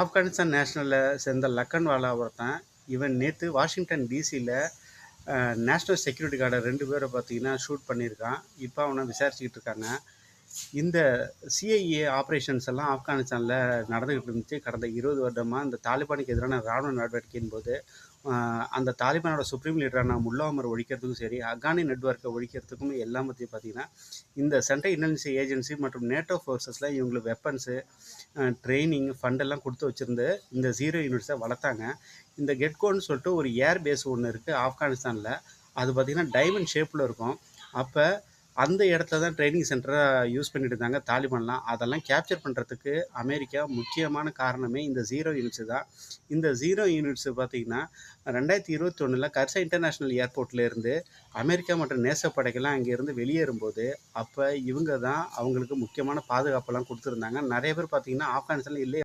ஆப்கானிஸ்தான் நேஷனலில் சேர்ந்த லக்கன்வாலா ஒருத்தன் இவன் நேற்று வாஷிங்டன் டிசியில் நேஷ்னல் செக்யூரிட்டி கார்டை ரெண்டு பேரை பார்த்தீங்கன்னா ஷூட் பண்ணியிருக்கான். இப்போ அவனை விசாரிச்சுக்கிட்டு இருக்காங்க. இந்த சிஐஏ ஆப்ரேஷன்ஸ் எல்லாம் ஆப்கானிஸ்தானில் நடந்துக்கிட்டு இருந்துச்சு. கடந்த இருபது வருடமாக இந்த தாலிபானுக்கு எதிரான இராணுவ நடவடிக்கையின் போது அந்த தாலிபானோட சுப்ரீம் லீடரான முல்லா அமர் ஒழிக்கிறதுக்கும் சரி அகானி நெட்வொர்க்கை ஒழிக்கிறதுக்கும் எல்லாம் பற்றி பார்த்தீங்கன்னா இந்த சென்ட்ரல் இன்டெலிஜென்ஸ் ஏஜென்சி மற்றும் நேட்டோ ஃபோர்ஸஸில் இவங்களுக்கு வெப்பன்ஸு ட்ரைனிங் ஃபண்டெல்லாம் கொடுத்து வச்சுருந்து இந்த ஜீரோ யூனிட்ஸை வளர்த்தாங்க. இந்த கெட்கோன்னு சொல்லிட்டு ஒரு ஏர் பேஸ் ஒன்று இருக்குது ஆப்கானிஸ்தானில். அது பார்த்திங்கன்னா டைமண்ட் ஷேப்பில் இருக்கும். அப்போ அந்த இடத்துல தான் ட்ரைனிங் சென்டரை யூஸ் பண்ணிட்டு இருந்தாங்க தாலிபான்லாம். அதெல்லாம் கேப்சர் பண்ணுறதுக்கு அமெரிக்கா முக்கியமான காரணமே இந்த ஜீரோ யூனிட்ஸு தான். இந்த ஜீரோ யூனிட்ஸு பார்த்திங்கன்னா ரெண்டாயிரத்தி இருபத்தொன்னில் கர்சா இன்டர்நேஷ்னல் ஏர்போர்ட்லேருந்து அமெரிக்கா மற்றும் நேசப்படைகள்லாம் அங்கேருந்து வெளியேறும்போது அப்போ இவங்க தான் அவங்களுக்கு முக்கியமான பாதுகாப்பெல்லாம் கொடுத்துருந்தாங்க. நிறைய பேர் பார்த்திங்கன்னா ஆப்கானிஸ்தானில் இல்லை